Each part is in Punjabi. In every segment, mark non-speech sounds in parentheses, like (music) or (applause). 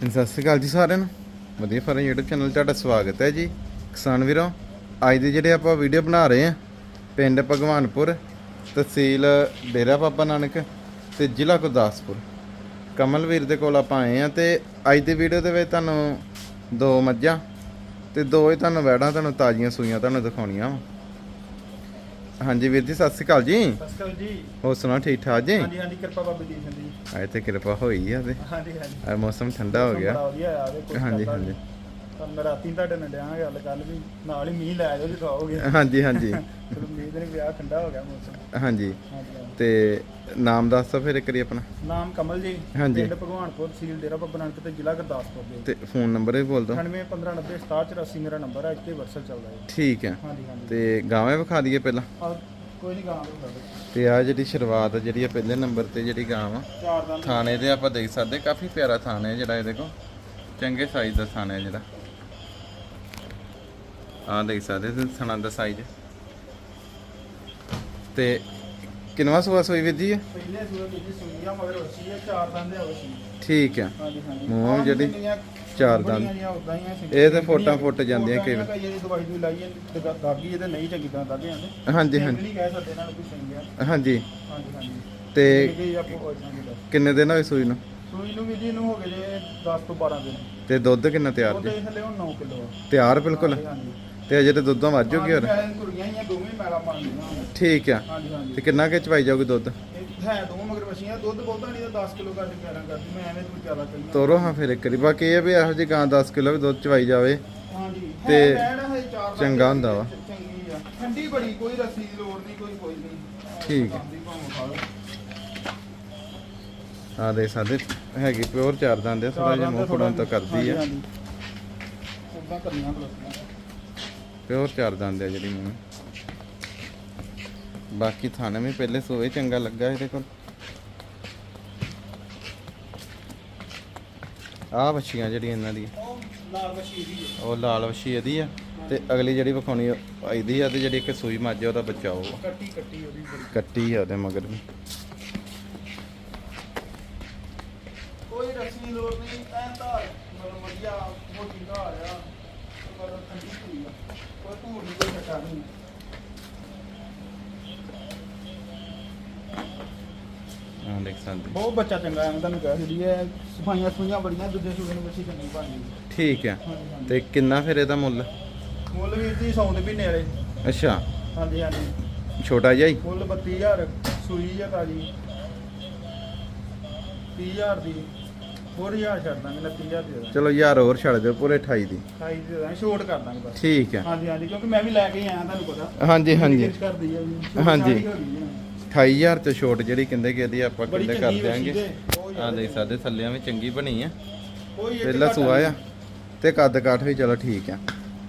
ਹਾਂਜੀ, ਸਤਿ ਸ਼੍ਰੀ ਅਕਾਲ ਜੀ ਸਾਰਿਆਂ ਨੂੰ। ਵਧੀਆ ਫਰਨ YouTube ਚੈਨਲ 'ਤੇ ਤੁਹਾਡਾ ਸਵਾਗਤ ਹੈ ਜੀ। ਕਿਸਾਨ ਵੀਰੋ ਅੱਜ ਦੀ ਜਿਹੜੇ ਆਪਾਂ ਵੀਡੀਓ ਬਣਾ ਰਹੇ ਹਾਂ ਪਿੰਡ ਭਗਵਾਨਪੁਰ ਤਹਿਸੀਲ ਡੇਰਾ ਬਾਬਾ ਨਾਨਕ ਤੇ ਜ਼ਿਲ੍ਹਾ ਗੁਰਦਾਸਪੁਰ। ਕਮਲਵੀਰ ਦੇ ਕੋਲ ਆਪਾਂ ਆਏ ਆ ਤੇ ਅੱਜ ਦੀ ਵੀਡੀਓ ਦੇ ਵਿੱਚ ਤੁਹਾਨੂੰ ਦੋ ਮੱਝਾਂ ਤੇ ਦੋ ਹੀ ਤੁਹਾਨੂੰ ਵੈੜਾਂ ਤੁਹਾਨੂੰ ਤਾਜ਼ੀਆਂ ਸੂਈਆਂ ਤੁਹਾਨੂੰ ਦਿਖਾਉਣੀਆਂ ਵਾ। ਹਾਂਜੀ ਵੀਰ ਜੀ ਸਤਿ ਸ਼੍ਰੀ ਅਕਾਲ ਜੀ। ਸਤਿ ਸ਼੍ਰੀ ਅਕਾਲ ਜੀ। ਹੋਰ ਸੁਣਾ ਠੀਕ ਠਾਕ ਜੀ? ਹਾਂਜੀ ਹਾਂਜੀ ਕਿਰਪਾ ਬਾਬਾ ਸਿੰਘ ਜੀ ਅੱਜ ਤੇ ਕਿਰਪਾ ਹੋਈ ਆ ਤੇ। ਹਾਂਜੀ ਹਾਂਜੀ। ਮੌਸਮ ਠੰਡਾ ਹੋ ਗਿਆ। ਹਾਂਜੀ ਹਾਂਜੀ। ਮੈਂ ਰਾਤੀ ਤੁਹਾਡੇ ਨਾਲ ਡਿਆਂਗੇ ਗੱਲ ਕੱਲ ਵੀ ਨਾਲ ਹੀ ਮੀਂਹ ਲੈ ਜਾਓ ਜੇ ਖਾਓਗੇ। ਹਾਂਜੀ ਹਾਂਜੀ। (laughs) ਚਲੋ ਮੀਂਹ ਦੇ ਨਹੀਂ ਪਿਆ ਠੰਡਾ ਹੋ ਗਿਆ ਮੌਸਮ। ਹਾਂਜੀ। ਹਾਂਜੀ ਹਾਂਜੀ। ਤੇ ਨਾਮ ਦੱਸ ਦਿਓ ਫਿਰ ਇੱਕ ਵਾਰੀ ਆਪਣਾ। ਨਾਮ ਕਮਲ ਜੀ ਹਾਂਜੀ। ਪਿੰਡ ਭਗਵਾਨਪੁਰ ਤਹਿਸੀਲ ਡੇਰਾ ਬਾਬਾ ਨਾਨਕ ਤੇ ਜ਼ਿਲ੍ਹਾ ਗੁਰਦਾਸਪੁਰ ਦੇ ਤੇ ਫੋਨ ਨੰਬਰ ਵੀ ਬੋਲ ਦਿਓ। 9815906784 ਮੇਰਾ ਨੰਬਰ ਹੈ ਇੱਥੇ WhatsApp ਚੱਲਦਾ ਹੈ। ਠੀਕ ਹੈ। ਹਾਂਜੀ ਹਾਂਜੀ। ਤੇ ਗਾਵੇਂ ਵਿਖਾ ਦਈਏ ਪਹਿਲਾਂ? ਕੋਈ ਨਹੀਂ ਗਾਂ ਦਾ ਤੇ ਆ ਜਿਹੜੀ ਸ਼ੁਰੂਆਤ ਆ ਜਿਹੜੀ ਆ ਪਹਿਲੇ ਨੰਬਰ ਤੇ ਜਿਹੜੀ ਗਾਂ ਆ ਚਾਰ ਦੰਦ। ਥਾਣੇ ਦੇ ਆਪਾਂ ਦੇਖ ਸਕਦੇ ਕਾਫੀ ਪਿਆਰਾ ਥਾਣੇ ਜਿਹੜਾ ਇਹਦੇ ਕੋਲ। ਚੰਗੇ ਸਾਈਜ਼ ਦਾ ਥਾਣੇ ਆ ਜਿਹੜਾ। ਆ ਦੇਖ ਸਕਦੇ ਤੇ ਥਣਾ ਦਾ ਸਾਈਜ਼ ਤੇ ਕਿੰਨਵਾ ਸੂਆ ਸੋਈ ਵੀਰ ਜੀ? ਪਹਿਲੇ ਸੂਰਜ ਦੀ ਸੁਣੀਆਂ ਮਗਰ ਵਸੀ ਹੈ ਚਾਰ ਦੰਦ ਹੈ ਵਸੀ ਠੀਕ ਹਾਂਜੀ ਮੂੰਹ ਆਹ ਜਿਹੜੀ ਚਾਰ ਦੰਦ। ਆ, ਇਹ ਤਾਂ ਫੋਟਾਂ ਫੁੱਟ ਜਾਂਦੀਆਂ ਕਈ ਵਾਰ। ਵਾਰੀ ਦਵਾਈ ਦੂਈ ਲਾਈ ਜਾਂਦੀ ਦਾਗੀ ਇਹਦੇ ਨਹੀਂ ਚੰਗੀ ਤਰ੍ਹਾਂ ਦਾਗੇ ਜਾਂਦੇ ਹਾਂਜੀ ਹਾਂਜੀ। ਨਹੀਂ ਕਹਿ ਸਕਦੇ ਇਹਨਾਂ ਨੂੰ ਕੋਈ ਸਹੀ ਆ। ਹਾਂਜੀ। ਹਾਂਜੀ ਹਾਂਜੀ। ਤੇ ਕਿੰਨੇ ਦਿਨ ਹੋਏ ਸੂਈ ਨੂੰ? ਸੂਈ ਨੂੰ ਵੀ ਜੀ ਨੂੰ ਹੋ ਗਏ ਜੇ 10 ਤੋਂ 12 ਦਿਨ। ਤੇ ਦੁੱਧ ਕਿੰਨਾ ਤਿਆਰ ਜੀ ਤੇ ਥੱਲੇ ਹੁਣ 9 ਕਿਲੋ ਆ। ਤਿਆਰ ਬਿਲਕੁਲ? ਹਾਂਜੀ। ਤੇ ਅਜੇ ਤੇ ਦੁੱਧਾਂ ਵੱਧ ਜੂਗੀ ਹੋਰ? ਹਾਂਜੀ, ਕੁੜੀਆਂ ਹੀ ਆ ਦੋਵੇਂ ਮੈਲਾ ਪਾਉਂਦੀਆਂ ਠੀਕ ਆ। ਹਾਂਜੀ ਹਾਂਜੀ। ਤੇ ਕਿੰਨਾ ਕਿ ਚਵਾਈ ਜਾਊਗੀ ਦੁੱਧ? ਇਹ ਹੈ ਦੋ ਮਗਰ ਵਸੀਆਂ ਦੁੱਧ ਬਹੁਤਾ ਨਹੀਂ ਤਾਂ 10 ਕਿਲੋ ਕੱਢ ਕੇ ਆਣਾ ਕਰਦੀ ਮੈਂ ਐਵੇਂ ਤੂੰ ਜ਼ਿਆਦਾ ਕਹੀ ਤੋਰੋ ਹਾਂ ਫਿਰ ਇੱਕ ਵਾਰੀ। ਬਾਕੀ ਇਹ ਵੀ ਇਹੋ ਜਿਹੀ ਗਾਂ 10 ਕਿਲੋ ਵੀ ਦੁੱਧ ਚਵਾਈ ਜਾਵੇ। ਹਾਂਜੀ ਤੇ ਚੰਗਾ ਹੁੰਦਾ ਵਾ। ਚੰਗੀ ਆ। ਠੰਡੀ ਬੜੀ ਕੋਈ ਰੱਸੀ ਦੀ ਲੋੜ ਨਹੀਂ ਕੋਈ ਕੋਈ ਨਹੀਂ। ਠੀਕ। ਆ। ਦੇ ਸਕਦੇ ਹੈਗੀ ਪਿਓਰ ਚਾਰ ਦੰਦ ਆ ਥੋੜਾ ਜਿਹਾ ਮੂੰਹ ਫੜਨ ਤੋਂ ਕਰਦੀ ਆ। ਉਦਾਂ ਕਰਨੀਆਂ ਕਲਸੀਆਂ ਪਿਓਰ ਚਾਰ ਦੰਦ ਆ ਜਿਹੜੀ ਮੂੰਹ ਬਾਕੀ ਥਾਣੇ ਵੀ ਪਹਿਲੇ ਸੋਏ, ਚੰਗਾ ਲੱਗਾ ਇਹਦੇ ਕੋਲ। ਆ ਵੱਛੀਆਂ ਜਿਹੜੀਆਂ ਇਹਨਾਂ ਦੀ ਉਹ ਲਾਲ ਮਸ਼ੀਰੀ ਹੈ ਉਹ ਲਾਲ ਵੱਛੀ ਇਹਦੀ ਆ ਤੇ ਅਗਲੀ ਜਿਹੜੀ ਵਿਖਾਉਣੀ ਉਹ ਆ ਤੇ ਜਿਹੜੀ ਇੱਕ ਸੂਈ ਮੱਝ ਉਹਦਾ ਬੱਚਾ ਉਹ ਕੱਟੀ ਕੱਟੀ ਉਹਦੀ ਕੱਟੀ ਆ ਉਹਦੇ ਮਗਰ ਵੀ। ਕੋਈ ਰੱਸੀ ਲੋੜ ਨਹੀਂ ਐਂ ਧਾਰ, ਮਤਲਬ ਵਧੀਆ ਮੋਟੀ ਧਾਰ ਆ, ਪਰ ਠੰਡੀ ਕੋਈ ਧੂੜ ਨਹੀਂ ਕੋਈ ਛੱਟਾ ਨਹੀਂ ਆ ਦੇਖ ਸਕਦੇ। ਬਹੁਤ ਬੱਚਾ ਚੰਗਾ ਐ ਮੈਂ ਤੁਹਾਨੂੰ ਕਹਿ ਛੱਡੀ ਐ ਸਫਾਈਆਂ ਸੁਈਆਂ ਬੜੀਆਂ ਦੂਜੇ ਸੂਏ ਨੂੰ ਬੱਚੀ ਚੰਗੀ ਗਈ ਠੀਕ ਆ ਤੇ ਕਿੰਨਾ ਫਿਰ ਇਹਦਾ ਮੁੱਲ? ਮੁੱਲ ਵੀਰ ਜੀ ਸੌਂ ਦੇ ਮਹੀਨੇ ਵਾਲੇ। ਅੱਛਾ। ਹਾਂਜੀ ਹਾਂਜੀ। ਛੋਟਾ ਜਿਹਾ ਹੀ? ਮੁੱਲ 32000 ਸੂਈ ਆ ਤਾਜੀ 30000 ਦੀ। ਹੋਰ ਹਜ਼ਾਰ ਛੱਡ ਦਾਂਗੇ 29000 ਦੀ ਦੇ ਦਾਂਗੇ। ਚਲੋ ਯਾਰ ਹੋਰ ਛੱਡ ਦਿਓ ਪੂਰੇ 28 ਦੀ। 28 ਦੀ ਦੇ ਦਾਂਗੇ ਛੋਟ ਕਰ ਦਾਂਗੇ ਬਸ। ਠੀਕ ਆ। ਹਾਂਜੀ ਹਾਂਜੀ ਕਿਉਂਕਿ ਮੈਂ ਵੀ ਲੈ ਕੇ ਹੀ ਆਇਆ ਤੁਹਾਨੂੰ ਪਤਾ। ਹਾਂਜੀ ਹਾਂਜੀ। ਆ ਜੀ। ਹਾਂਜੀ। ਸਾਰੀ ਹੋ ਗਈ ਆ। 28000 ਤੇ ਛੋਟ ਜਿਹੜੀ ਕਹਿੰਦੇ ਕਿ ਇਹਦੀ ਆਪਾਂ ਕਿੰਨੇ ਕਰ ਦਿਆਂਗੇ। ਆ ਦੇਖ ਸਕਦੇ ਥੱਲਿਆਂ ਵੀ ਚੰਗੀ ਬਣੀ ਆ। ਪਹਿਲਾ ਸੂਆ ਆ। ਤੇ ਕੱਦ ਕਾਠ ਵੀ ਚਲੋ ਠੀਕ ਆ।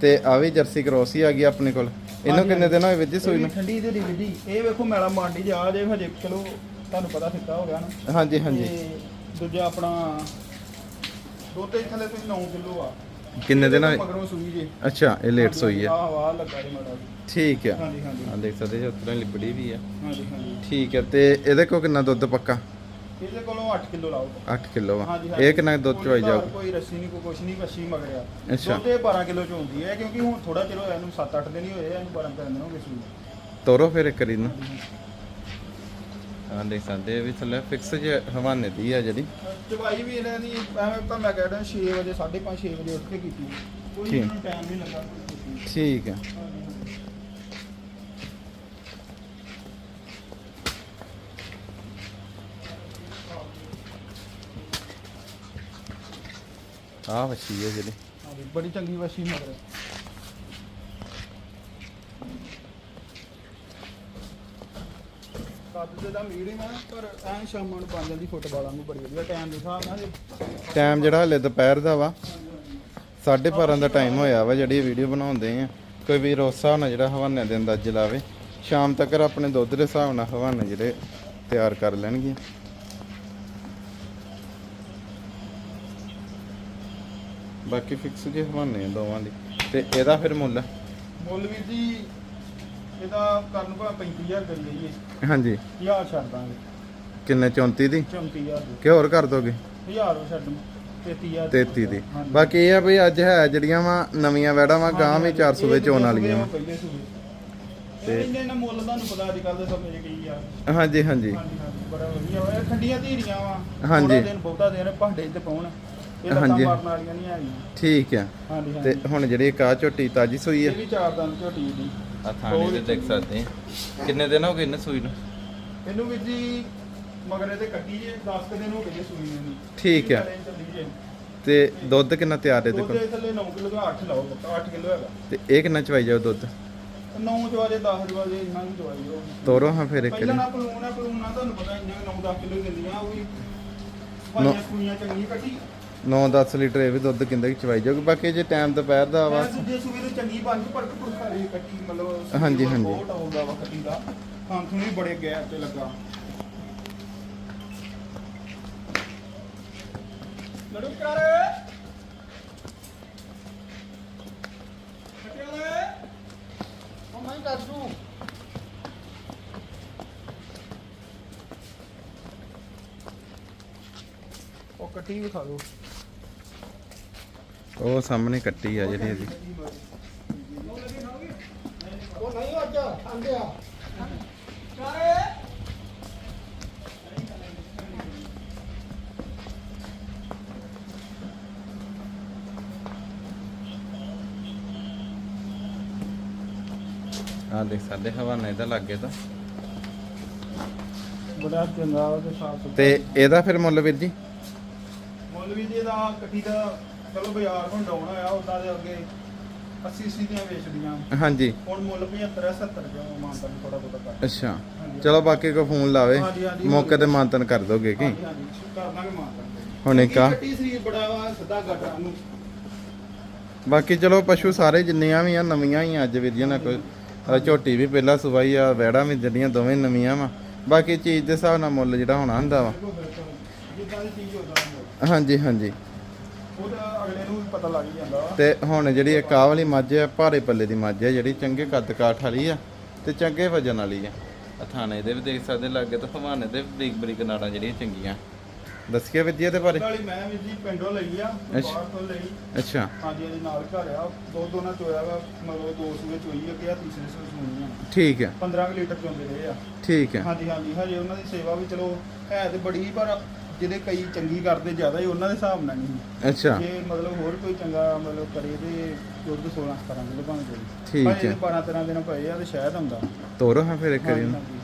ਤੇ ਆ ਵੀ ਜਰਸੀ ਕ੍ਰੋਸ ਹੀ ਆ ਗਈ ਆਪਣੇ ਕੋਲ। ਇਹਨੂੰ ਕਿੰਨੇ ਦਿਨ ਹੋਏ ਵਿੱਜੀ ਸੂਈ ਨੂੰ? ਠੰਡੀ ਤੇ ਡਿਗਦੀ ਇਹ ਵੇਖੋ ਮੈਲਾ ਮਾਂਡੀ ਜਾ ਜੇ ਹਜੇ ਚਲੋ ਤੁਹਾਨੂੰ ਪਤਾ ਫਿੱਕਾ ਹੋ ਗਿਆ ਨਾ। ਹਾਂਜੀ ਹਾਂਜੀ। ਦੂਜਾ ਆਪਣਾ ਦੁੱਧ ਥੱਲੇ ਤੁਸੀਂ 9 ਕਿਲੋ ਆ। ਕਿੰਨੇ ਦਿਨ ਮਗਰੋਂ ਸੂਈ ਜੇ। ਅੱਛਾ ਇਹ ਲੇਟ ਸੋਈ ਆ ਆਹ ਵਾਹ ਲੱਗਾ ਜੀ ਮਾੜਾ ਠੀਕ ਆ। ਹਾਂਜੀ ਹਾਂਜੀ। ਆ ਦੇਖ ਸਕਦੇ ਜੋ ਉਤਰਾਂ ਲਿਬੜੀ ਵੀ ਆ। ਹਾਂਜੀ ਹਾਂਜੀ। ਠੀਕ ਆ ਤੇ ਇਹਦੇ ਕੋਲ ਕਿੰਨਾ ਦੁੱਧ ਪੱਕਾ? ਇਹਦੇ ਕੋਲੋਂ 8 ਕਿਲੋ ਲਾਓ। 8 ਕਿਲੋ ਆ। ਹਾਂਜੀ ਇਹ ਕਿੰਨਾ ਦੁੱਧ ਕੋਈ ਘਰ ਜਾਊ? ਕੋਈ ਰੱਸੀ ਨਹੀਂ ਕੋਈ ਕੁਛ ਨਹੀਂ ਵੱਛੀ ਮਗਰਿਆ ਅੱਛਾ। ਦੁੱਧ ਇਹ 12 ਕਿਲੋ ਚ ਹੁੰਦੀ ਹੈ ਕਿਉਂਕਿ ਹੁਣ ਥੋੜਾ ਚਿਰ ਹੋਇਆ ਇਹਨੂੰ 7-8 ਦਿਨ ਹੀ ਹੋਏ ਆ ਇਹਨੂੰ 12 ਦਿਨ ਹੋ ਗਏ ਸੂਈ ਤੋਰੋ ਫਿਰ ਇੱਕ ਵਾਰੀ ਆ ਦੇਖ ਸਕਦੇ ਇਹ ਵੀ ਥੱਲੇ ਫਿਕਸ ਜੇ ਹਵਾਨੇ ਦੀ ਆ ਜਿਹੜੀ ਚਵਾਈ ਵੀ ਇਹਨਾਂ ਦੀ ਐਵੇਂ ਤਾਂ ਮੈਂ ਕਹਿ ਰਿਹਾ 6 ਵਜੇ 5:30 6 ਵਜੇ ਉੱਠ ਕੇ ਕੀਤੀ ਕੋਈ ਠੀਕ। ਇਹਨਾਂ ਟਾਈਮ ਨਹੀਂ ਲੱਗਾ ਕੋਈ ਕੁਛ ਨਹੀਂ। ਠੀਕ ਆ ਹਾਂਜੀ, ਹਾਂਜੀ। ਆ ਵੱਛੀ ਹੈ ਜਿਹੜੀ ਹਾਂਜੀ, ਬੜੀ ਚੰਗੀ ਵਸ਼ੀ ਮਗਰ ਕੱਦ ਦੇ ਦਾ ਮੀਡੀਅਮ ਹੈ ਪਰ ਐਂ ਸ਼ਾਮਾਂ ਨੂੰ ਬਣ ਜਾਂਦੀ ਫੁੱਟਬਾਲਾਂ ਨੂੰ ਬੜੀ ਵਧੀਆ ਟਾਈਮ ਦੇ ਹਿਸਾਬ ਨਾਲ ਟਾਈਮ ਜਿਹੜਾ ਹਲੇ ਦੁਪਹਿਰ ਦਾ ਵਾ 12:30 ਦਾ ਟਾਈਮ ਹੋਇਆ ਵਾ ਜਿਹੜੀ ਵੀਡੀਓ ਬਣਾਉਂਦੇ ਆ। ਕੋਈ ਵੀ ਰੋਸਾ ਨਾ ਜਿਹੜਾ ਹਵਾਨੇ ਦੇ ਅੰਦਾਜ਼ੇ ਲਾਵੇ ਸ਼ਾਮ ਤੱਕ ਆਪਣੇ ਦੁੱਧ ਦੇ ਹਿਸਾਬ ਨਾਲ ਹਵਾਨੇ ਜਿਹੜੇ ਤਿਆਰ ਕਰ ਲੈਣਗੇ। ਬਾਕੀ ਫਿਕਸ ਜੇ ਹਵਾਨੇ ਆ ਦੋਵਾਂ ਦੀ ਤੇ ਇਹਦਾ ਫਿਰ ਮੁੱਲ? ਮੁੱਲ ਵੀ ਜੀ ਇਹਦਾ ਕਰਨ ਭਲਾ 35000 ਕਰੀ ਜਾਈਏ। ਹਾਂਜੀ। ਹਜ਼ਾਰ ਛੱਡ ਦਾਂਗੇ। ਕਿੰਨੇ 34 ਦੀ? 34000 ਦੇ। ਕਿ ਹੋਰ ਕਰ ਦੋਗੇ? ਹਜ਼ਾਰ ਉਹ ਛੱਡ 33000 33 ਦੀ। ਬਾਕੀ ਇਹ ਆ ਵੀ ਅੱਜ ਹੈ ਜਿਹੜੀਆਂ ਵਾ ਨਵੀਆਂ ਵੈੜਾਂ ਵਾ ਗਾਂ ਵੀ 400 ਵਿੱਚ ਹੋਣ ਵਾਲੀਆਂ ਵਾ ਪਹਿਲੇ ਸੂਏ ਤੇ ਇਹਨੇ ਨਾ ਮੁੱਲ ਤੁਹਾਨੂੰ ਪਤਾ ਅੱਜ ਕੱਲ ਦੇ ਸਮੇਂ 'ਚ ਕੀ ਆ। ਹਾਂਜੀ ਹਾਂਜੀ। ਹਾਂਜੀ ਹਾਂਜੀ। ਬੜਾ ਵਧੀਆ ਵਾ। ਇਹ ਠੰਡੀਆਂ ਧੀਰੀਆਂ ਵਾ। ਹਾਂਜੀ। ਥੋੜ੍ਹਾ ਦਿਨ ਬਹੁਤਾ ਦਿਨ ਭਾਂਡੇ 'ਚ ਪਾਉਣ। ਇਹ ਲੱਤਾਂ ਹਾਂਜੀ। ਮਾਰਨ ਵਾਲੀਆਂ ਨਹੀਂ ਹੈਗੀਆਂ। ਠੀਕ ਆ। ਹਾਂਜੀ ਤੇ ਹਾਂਜੀ। ਹੁਣ ਜਿਹੜੀ ਕਾ ਝੋਟੀ ਤਾਜੀ ਸੂਈ ਇਹ ਆ ਵੀ ਚਾਰ ਦੰਦ ਝੋਟੀ ਦੀ। ਆ ਥਾਣੇ ਤੇ ਦੇਖ ਸਕਦੇ ਆ। ਕਿੰਨੇ ਦਿਨ ਹੋ ਗਏ ਇਹਨੂੰ ਸੂਈ ਨੂੰ? ਇਹਨੂੰ ਵੀ ਜੀ ਮਗਰੇ ਤੇ ਕੱਟੀ ਜੇ 10 ਕੁ ਦਿਨ ਹੋ ਗਏ ਸੂਈ ਨੂੰ ਠੀਕ ਆ। ਤੇ ਦੁੱਧ ਕਿੰਨਾ ਤਿਆਰ ਇਹਦੇ ਦੁੱਧ ਕੋਲ? ਦੇ ਥੱਲੇ 9 ਕਿਲੋ ਦਾ 8 ਲਾਓ 8 ਕਿਲੋ ਹੈਗਾ। ਤੇ ਇਹ ਕਿੰਨਾ ਚਵਾਈ ਜਾਓ ਦੁੱਧ? 9 ਚਵਾਜੇ 10 ਚਵਾਜੇ ਇੰਨਾ ਵੀ ਚਵਾਈ ਜਾਓ ਤੋਰੋ ਹਾਂ ਫਿਰ ਇੱਕ ਪਹਿਲਾਂ। ਨਾ ਆ ਤੁਹਾਨੂੰ ਪਤਾ ਇੰਨਾ 9-10 ਕਿਲੋ ਦਿੰਦੀਆਂ ਉਹ ਵੀ। ਪਾਈਆਂ ਸੂਈਆਂ ਚੰਗੀ ਕੱਟੀ 9-10 ਲੀਟਰ ਇਹ ਵੀ ਦੁੱਧ ਕਿੰਦਾ ਕਿ ਚਵਾਈ ਜਾਊਗੀ। ਬਾਕੀ ਜੇ ਟਾਈਮ ਦੁਪਹਿਰ ਦਾ ਵਾ ਚੰਗੀ ਬਣ ਕੇ ਰਹੀ ਕੱਟੀ ਮਤਲਬ ਹਾਂਜੀ, ਹਾਂਜੀ। ਬਹੁਤ ਆਉਂਦਾ ਵਾ ਕੱਟੀ ਦਾ। ਹਾਂ ਤੁਹਾਨੂੰ ਵੀ ਬੜੇ ਗੈਰ ਤੇ ਲੱਗਾ। ਲੜੂ ਕਰ। ਕਟਿਆਲੇ ਉਹ ਮੈਂ ਕਰ ਦੂੰ। ਉਹ ਕੱਟੀ ਵੀ ਖਾ ਲਓ ਉਹ ਸਾਹਮਣੇ ਕੱਟੀ ਆ ਜਿਹੜੀ ਇਹਦੀ। ਉਹ ਨਹੀਂ ਅੱਜ ਆਂਦੇ ਆ। ਦੇਖ ਸਾਡੇ ਹਵਾਨੇ ਦਾ ਲੱਗੇ ਤਾਂ। ਬੜਾ ਚੰਗਾ ਵਾ ਤੇ ਸਾਫ਼ ਤੇ ਇਹਦਾ ਫਿਰ ਮੁੱਲ ਵੀਰ ਜੀ? ਮੌਲਵੀ ਜੀ ਦਾ ਕੱਟੀ ਦਾ ਚਲੋ ਬਾਜ਼ਾਰ ਹੁਣ ਡਾਉਣ ਹੋਇਆ ਉਦਾਂ ਦੇ ਅੱਗੇ 80 80 ਦੀਆਂ ਵੇਚਦੀਆਂ। ਹਾਂਜੀ। ਹੁਣ ਮੁੱਲ 75 ਹੈ 70 ਜੋ ਮਾਨਤਾ ਥੋੜਾ ਬਹੁਤਾ ਕਰ ਅੱਛਾ। ਚਲੋ ਬਾਕੀ ਕੋ ਫੋਨ ਲਾਵੇ ਹਾਂਜੀ, ਹਾਂਜੀ। ਮੌਕੇ ਤੇ ਮਾਨਤਨ ਕਰ ਦੋਗੇ ਕੀ? ਹਾਂਜੀ ਹਾਂਜੀ। ਕਰ ਦਾਂਗੇ ਮਾਨਤਾ ਹੁਣ ਇੱਕ ਆ। ਕੱਟੀ ਸਰੀਰ ਬੜਾ ਵਾ ਸਿੱਧਾ ਗੱਡਾ ਨੂੰ ਬਾਕੀ ਚਲੋ ਪਸ਼ੂ ਸਾਰੇ ਜਿੰਨੀਆਂ ਵੀ ਆ ਨਵੀਆਂ ਹੀ ਆ ਅੱਜ ਵੀਰ ਜੀ ਨਾ ਕੋਈ ਆਹ ਝੋਟੀ ਵੀ ਪਹਿਲਾਂ ਸੁਬਾਈ ਆ ਵੈੜਾ ਵੀ ਜਿਹੜੀਆਂ ਦੋਵੇਂ ਨਵੀਆਂ ਵਾ। ਬਾਕੀ ਚੀਜ਼ ਦੇ ਹਿਸਾਬ ਨਾਲ ਮੁੱਲ ਜਿਹੜਾ ਹੋਣਾ ਹੁੰਦਾ ਵਾ। ਬਿਲਕੁਲ ਬਿਲਕੁਲ। ਜਿੱਦਾਂ ਦੀ ਚੀਜ਼ ਉਦਾਂ ਦੀ ਹਾਂਜੀ ਹਾਂਜੀ। ਉਹ ਤਾਂ ਅਗਲੇ ਨੂੰ ਵੀ ਪਤਾ ਲੱਗ ਹੀ ਜਾਂਦਾ ਵਾ। ਤੇ ਹੁਣ ਜਿਹੜੀ ਇਹ ਕਾਹ ਵਾਲੀ ਮੱਝ ਆ ਭਾਰੇ ਪੱਲੇ ਦੀ ਮੱਝ ਆ ਜਿਹੜੀ ਚੰਗੇ ਕੱਦ ਕਾਠ ਵਾਲੀ ਆ ਤੇ ਚੰਗੇ ਵਜਨ ਵਾਲੀ ਆ। ਆ ਥਾਣੇ ਦੇ ਵੀ ਦੇਖ ਸਕਦੇ ਲੱਗੇ ਤਾਂ ਹਵਾਨੇ ਦੇ ਬਰੀਕ ਬਰੀਕ ਨਾੜਾਂ ਜਿਹੜੀਆਂ ਚੰਗੀਆਂ। ਦੱਸਿਆ ਵਿਦਿਆ ਦੇ ਬਾਰੇ। ਵਾਲੀ ਮੈਂ ਵੀ ਜੀ ਪਿੰਡੋਂ ਲਈ ਆ ਅੱਛਾ। ਬਾਹਰ ਤੋਂ ਲਈ। ਅੱਛਾ। ਹਾਂਜੀ ਇਹਦੇ ਨਾਲ ਘਰ ਆ ਦੋ ਦੋ ਨਾਲ ਚੋਇਆ ਵਾ ਮਤਲਬ ਦੋ ਸੂਏ ਚੋਈ ਅੱਗੇ ਆ ਤੀਸਰੇ ਸੂਏ ਸੂਈ ਆ। ਠੀਕ ਹੈ 15 ਕੁ ਲੀਟਰ ਚੋਂਦੇ ਰਹੇ ਆ। ਠੀਕ ਹੈ ਹਾਂਜੀ ਹਾਂਜੀ ਹਜੇ ਉਹਨਾਂ ਦੀ ਸੇਵਾ ਵੀ ਚਲੋ ਹੈ ਤੇ ਬੜੀ ਪਰ ਜਿਹਦੇ ਕਈ ਚੰਗੀ ਕਰਦੇ ਜ਼ਿਆਦਾ ਹੀ ਉਹਨਾਂ ਦੇ ਹਿਸਾਬ ਨਾਲ ਨਹੀਂ। ਅੱਛਾ। ਜੇ ਮਤਲਬ ਹੋਰ ਕੋਈ ਚੰਗਾ ਮਤਲਬ ਕਰੇ ਤੇ ਦੁੱਧ 16 17 ਕਿਲੋ ਬਣ ਜਾਵੇ ਠੀਕ ਹੈ। 12 13 ਦਿਨ ਪਏ ਆ ਤੇ ਸ਼ਾਇਦ ਹੁੰਦਾ। ਤੋਰੋ ਹਾਂ ਫਿਰ ਇੱਕ ਵਾਰੀ। ਹਾਂਜੀ।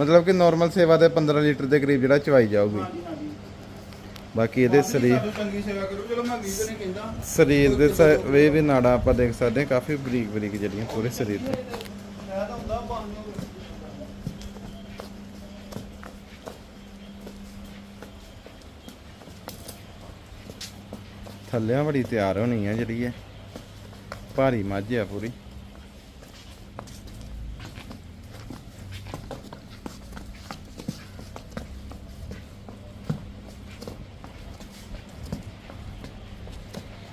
ਮਤਲਬ ਕਿ ਨਾਰਮਲ ਸੇਵਾ ਦੇ 15 ਲੀਟਰ ਦੇ ਕਰੀਬ ਜਿਹੜਾ ਚਵਾਈ ਜਾਊਗੀ। ਹਾਂਜੀ ਹਾਂਜੀ। ਬਾਕੀ ਇਹਦੇ ਸਰੀਰ ਸਾਨੂੰ ਚੰਗੀ ਸੇਵਾ ਕਰੋ। ਚਲੋ ਮੈਂ ਵੀ ਤੇ ਨਹੀਂ ਕਹਿੰਦਾ ਸਰੀਰ ਦੇ ਸ- ਵੇ ਵੀ ਨਾੜਾਂ ਆਪਾਂ ਦੇਖ ਸਕਦੇ ਹਾਂ ਕਾਫੀ ਬਰੀਕ ਬਰੀਕ ਜਿਹੜੀਆਂ ਪੂਰੇ ਸਰੀਰ ਤੇ ਸ਼ਾਇਦ ਹੁੰਦਾ ਬਣ ਜਾਊਗਾ ਥੱਲਿਆਂ ਬੜੀ ਤਿਆਰ ਹੋਣੀ ਆ ਜਿਹੜੀ ਹੈ ਭਾਰੀ ਮੱਝ ਆ ਪੂਰੀ।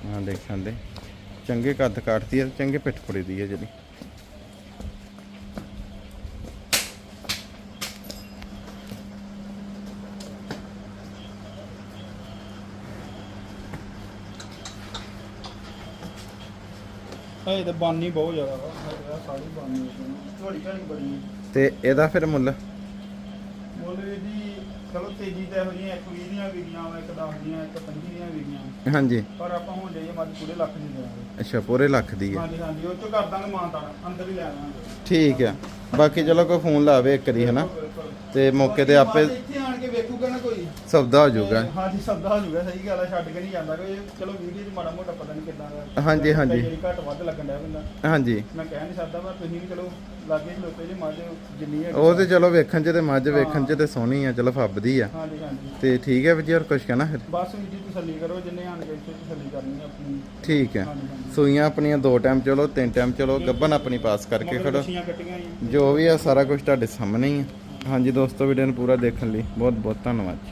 ਹਾਂ ਦੇਖ ਸਕਦੇ। ਚੰਗੇ ਕੱਦ ਕਾਟਦੀ ਹੈ ਤੇ ਚੰਗੇ ਪਿੱਠ ਪੁੜੀ ਦੀ ਹੈ ਜਿਹੜੀ। ਹਜੇ ਤਾਂ ਬਾਨੀ ਬਹੁਤ ਜ਼ਿਆਦਾ ਵਾ। ਹਜੇ ਆਹ ਸਾਰੀ ਬਾਨੀ ਝਾਲੀ ਬੜੀ ਹੈ। ਤੇ ਇਹਦਾ ਫਿਰ ਮੁੱਲ? ਮੁੱਲ ਵੀ ਜੀ ਚਲੋ ਤੇਜ਼ੀ ਤੇ ਇਹੋ ਜਿਹੀਆਂ ਇੱਕ ਵੀਹ ਦੀਆਂ ਵਿਗੀਆਂ ਵਾ ਇੱਕ 10 ਦੀਆਂ ਇੱਕ 25 ਦੀਆਂ ਵਿਗੀਆਂ ਹਾਂਜੀ। ਪਰ ਆਪਾਂ ਹੁਣ ਜਾਈਏ ਮੱਝ ਪੂਰੇ ਲੱਖ ਦੀ ਦੇਵਾਂਗੇ ਅੱਛਾ ਪੂਰੇ ਲੱਖ ਦੀ ਹੈ ਹਾਂਜੀ ਹਾਂਜੀ ਉਹ ਤੋਂ ਕਰ ਦਾਂਗੇ ਮਾਨਤਾਨ ਅੰਦਰ ਹੀ ਲੈ ਆਵਾਂਗੇ। ਠੀਕ ਆ। ਬਾਕੀ ਚਲੋ ਕੋਈ ਫੋਨ ਲਾਵੇ ਇੱਕ ਵਾਰੀ ਹਨਾ। ਤੇ ਮੌਕੇ ਤੇ ਆਪੇ ਮੱਝ ਇੱਥੇ ਆਣ ਕੇ ਵੇਖੂਗਾ ਸੌਦਾ ਹੋ ਜਾਊਗਾ। ਹਾਂਜੀ ਸੌਦਾ ਹੋ ਜਾਊਗਾ ਸਹੀ ਗੱਲ ਆ ਛੱਡ ਕੇ ਨਹੀਂ ਜਾਂਦਾ ਕੋਈ। ਚਲੋ ਵੀਡੀਓ 'ਚ ਮਾੜਾ ਮੋਟਾ ਪਤਾ ਨਹੀਂ ਕਿੱਦਾਂ ਦਾ ਹਾਂਜੀ, ਹਾਂਜੀ। ਵਾਰੀ ਘੱਟ ਵੱਧ ਲੱਗਣ ਡਿਆ ਬੰਦਾ। ਹਾਂਜੀ। ਮੈਂ ਕਹਿ ਨਹੀਂ ਸਕਦਾ ਪਰ ਤੁਸੀਂ ਵੀ ਚਲੋ ਲਾਗੇ ਲੋਕੇ ਜੀ ਮੱਝ ਜਿੰਨੀ ਹੈ ਉਹ ਤੇ ਚਲੋ ਵੇਖਣ ਚ ਤੇ ਮੱਝ ਵੇਖਣ ਚ ਤੇ ਸੋਹਣੀ ਆ ਚਲੋ ਫੱਬਦੀ ਆ। ਹਾਂਜੀ ਹਾਂਜੀ। ਤੇ ਠੀਕ ਹੈ ਵੀਰ ਹੋਰ ਕੁਝ ਕਹਿਣਾ ਫਿਰ? ਬਸ ਵੀ ਜੀ ਤਸੱਲੀ ਕਰੋ ਜਿੰਨੇ ਆਣ ਕੇ ਤਸੱਲੀ ਕਰਨੀ ਹੈ ਆਪਣੀ। ਠੀਕ ਹੈ। ਸੂਈਆਂ ਆਪਣੀਆਂ ਦੋ ਟਾਈਮ ਚਲੋ ਤਿੰਨ ਟਾਈਮ ਚਲੋ ਗੱਬਨ ਆਪਣੀ ਪਾਸ ਕਰਕੇ ਖੜੋ। ਜੀ ਜੋ ਵੀ ਆ ਸਾਰਾ ਕੁਝ ਤੁਹਾਡੇ ਸਾਹਮਣੇ ਹੀ ਆ। ਹਾਂਜੀ ਦੋਸਤੋ ਵੀਡੀਓ ਨੂੰ ਪੂਰਾ ਦੇਖਣ ਲਈ ਬਹੁਤ ਬਹੁਤ ਧੰਨਵਾਦ ਜੀ।